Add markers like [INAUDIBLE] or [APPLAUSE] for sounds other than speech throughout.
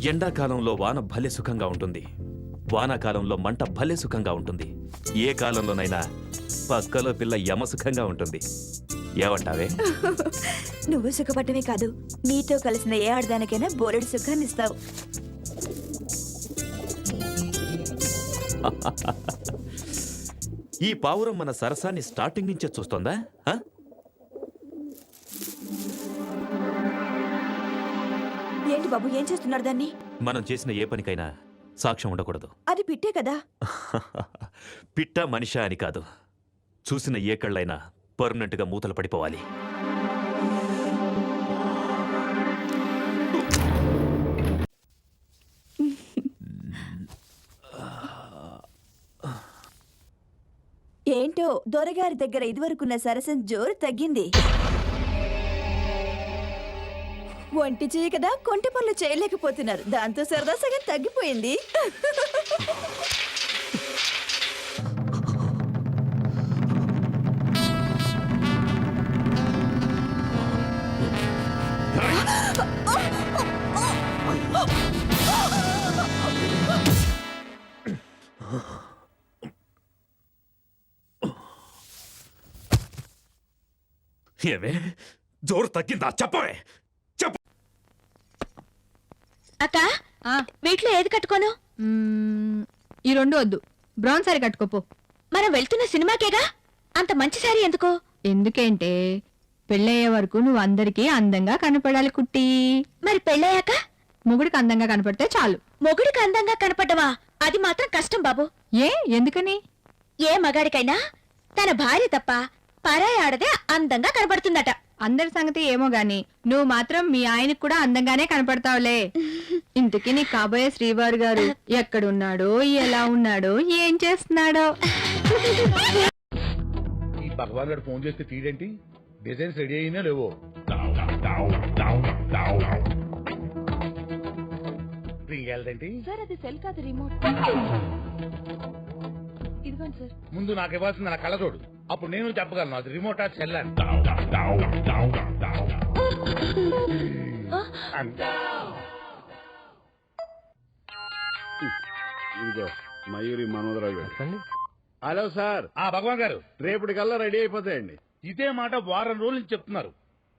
ఎండాకాలంలో వాన భలే సుఖంగా ఉంటుంది. వానాకాలంలో మంట భలే సుఖంగా ఉంటుంది. ఏ కాలంలోనైనా పక్కలో పిల్ల యమ సుఖంగా ఉంటుంది. ఏమంటావే? [LAUGHS] నువ్వు సుఖపడటమే కాదు. నీతో కలిసిన ఏ ఆడదానికైనా బోలెడు సుఖాన్ని ఇస్తావు. [LAUGHS] ఈ పావురం మన సరసాన్ని స్టార్టింగ్ నుంచే చూస్తోందా? ఏంటి బాబు? ఏం చేస్తున్నారు దాన్ని? మనం చేసిన ఏ పనికైనా సాక్ష్యం ఉండకూడదు. అది పిట్టే కదా? [LAUGHS] పిట్ట మనిషా అని కాదు. చూసిన ఏ కళ్ళైనా పర్మనెంట్గా మూతలు పడిపోవాలి. ఏంటో దొరగారి దగ్గర ఇదివరకున్న సరసం జోరు తగ్గింది. ఒంటి చేయి కదా కొంటి పనులు చేయలేకపోతున్నారు. దాంతో సరదా సగం తగ్గిపోయింది. ఏమే? జోరు తగ్గిందా? చెప్పవే. అక్క ఆ, వీటిలో ఏది కట్టుకోను? మ్మ్, ఈ రెండు వద్దు. బ్రౌన్ సారీ కట్టుకోపో. మనం వెళ్తున్న సినిమాకేగా? అంత మంచి సారీ ఎందుకు? ఎందుకంటే పెళ్ళయ్యే వరకు నువ్వు అందరికీ అందంగా కనపడాలి కుట్టి. మరి పెళ్ళయ్యాక? మొగుడికి అందంగా కనపడితే చాలు. మొగుడికి అందంగా కనపడ్డవా అది మాత్రం కష్టం బాబు. ఏ ఎందుకని? ఏ మగాడికైనా తన భార్య తప్ప పరాయి ఆడదే అందంగా కనపడుతుందట. అందరి సంగతి ఏమో గాని నువ్వు మాత్రం మీ ఆయనకు కూడా అందంగానే కనపడతావులే. [LAUGHS] ఇంతకీ నీ కాబోయే శ్రీవారు గారు ఎక్కడున్నాడో ఎలా ఉన్నాడో ఏం చేస్తున్నాడో? ఈ భగవాన్ గారు ఫోన్ చేస్తే తీడేంటి? డిజైన్స్ రెడీ అయినా లేవో? రింగ్ వెళ్ళదేంటి? సార్ అది సెల్ కాదు రిమోట్. ఇదిగోండి సార్. ముందు నాకు ఇవ్వాల్సింది నా కళ్ళజోడు అప్పుడు నేను చెప్పగలను అది రిమోట్ ఆ చెల్లని ఇదిగో మయూరి మనోదరావు గారు. Hello sir. ఆ భగవాన్ గారు. రేపటికల్లా రెడీ అయిపోతాయండి. ఇదే మాట వారం రోజులు నుంచి చెప్తున్నారు.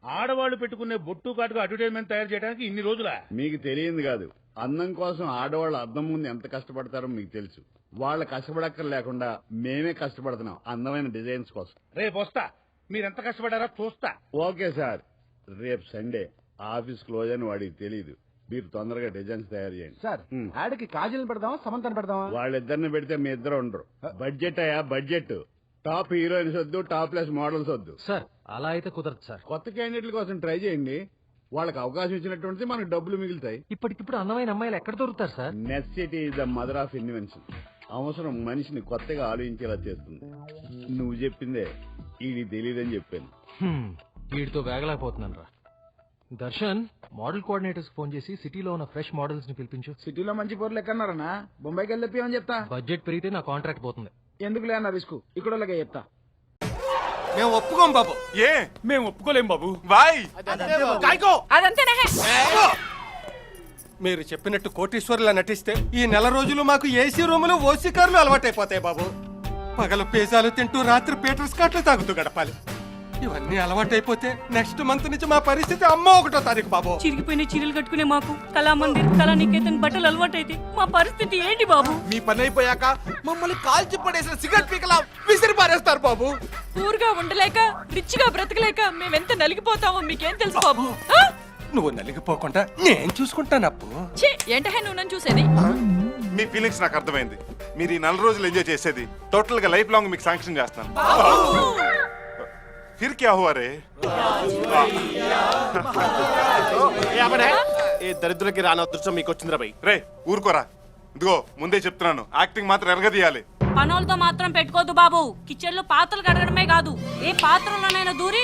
ఆడవాళ్ళు పెట్టుకునే బొట్టు కాటుకు అడ్వర్టైజ్మెంట్ తయారు చేయడానికి ఇన్ని రోజులా? మీకు తెలియంది కాదు. అందం కోసం ఆడవాళ్ళు అద్దం ముందు ఎంత కష్టపడతారో మీకు తెలుసు. వాళ్ళ కష్టపడక్కర్ లేకుండా మేమే కష్టపడుతున్నాం అందమైన డిజైన్స్ కోసం. రేపు వస్తా. మీరెంత కష్టపడారో చూస్తా. Okay sir. రేపు సండే ఆఫీస్ క్లోజ్ అని వాడికి తెలియదు మీరు తొందరగా డిజైన్స్ తయారు చేయండి. సార్. ఆడికి కాజల్ పెడదామా సమంతను పెడదామా? వాళ్ళిద్దరిని పెడితే మీ ఇద్దరు ఉండరు. బడ్జెట్ అయ్యా బడ్జెట్. టాప్ హీరోయిన్స్ వద్దు టాప్ లెస్ మోడల్స్ వద్దు. సార్ అలా అయితే కుదరదు సార్. కొత్త క్యాండిడేట్ల కోసం ట్రై చేయండి. వాళ్ళకి అవకాశం ఇచ్చినట్టుంటే మనకు డబ్బులు మిగులుతాయి. ఇప్పటికిప్పుడు అందమైన అమ్మాయిలు ఎక్కడ దొరుకుతారు sir? Necessity is the mother of invention. అవసరం మనిషిని కొత్తగా ఆలోచించేలా చేస్తుంది. నువ్వు చెప్పిందే ఇది తెలియదని చెప్పాను. వీడితో వేగలేకపోతున్నాను రా. దర్శన్ మోడల్ కోఆర్డినేటర్స్ ఫోన్ చేసి సిటీలో ఉన్న ఫ్రెష్ మోడల్స్ని పిలిపించు. సిటీలో మంచి పోర్లు ఎక్కన్నారన్నా బొంబాయికి వెళ్ళి తెప్పియమని చెప్తా. బడ్జెట్ పెరిగితే నా కాంట్రాక్ట్ పోతుంది. ఎందుకు లేనా రిస్క్? ఇక్కడ వాళ్ళకే చెప్తా. మేము ఒప్పుకోం బాబు. ఏ? మేము ఒప్పుకోలేం బాబు. బాయ్ మీరు చెప్పినట్టు కోటీశ్వరులా నటిస్తే ఈ నెల రోజులు మాకు ఏసీ రూములు ఓసీ కార్లు అలవాటైపోతాయి బాబు. పగలు పిజ్జాలు తింటూ రాత్రి పీటర్ స్కాట్లు తాగుతూ గడపాలి. ఇవన్నీ అలవాటైపోతే నెక్స్ట్ మంత్ నుంచి మా పరిస్థితి అమ్మ ఒకటో తారీఖు బాబు. చిరిగిపోయిన చీరలు కట్టుకునే మాకు కళామందిర్ కళానికేతన్ బట్టలు అలవాటైతే మా పరిస్థితి ఏంటి బాబు? మీ పని అయిపోయాక మమ్మల్ని కాల్చి పడేసిన సిగరెట్ పీకలా విసిరి పారేస్తారు బాబు. ఊరుగా ఉండలేక రిచ్గా బ్రతకలేక మేమెంత నలిగిపోతామో మీకేం తెలుసు బాబు? నువ్వు నలిగిపోకుండా నేను చూసుకుంటాను అప్పు. ఛీ, ఏంటహే నువ్వు నన్ను చూసేది? మీ ఫీలింగ్స్ నాకు అర్థమైంది. మీరు ఈ నెల రోజులు ఎంజాయ్ చేసేది. టోటల్గా లైఫ్ లాంగ్ మీకు శాంక్షన్ చేస్తాను. ఫిర్ క్యా హువా రే ఏ దరిద్రులకి రాని అదృష్టం మీకు వచ్చిందిరా బై రే ఊరుకోరా. ఇదిగో ముందే చెప్తున్నాను. యాక్టింగ్ మాత్రం ఎరగదీయాలి. పనులతో మాత్రం పెట్టుకోదు బాబు. కిచెన్లో పాత్రలు కడగడమే కాదు. ఏ పాత్రలోనైనా దూరి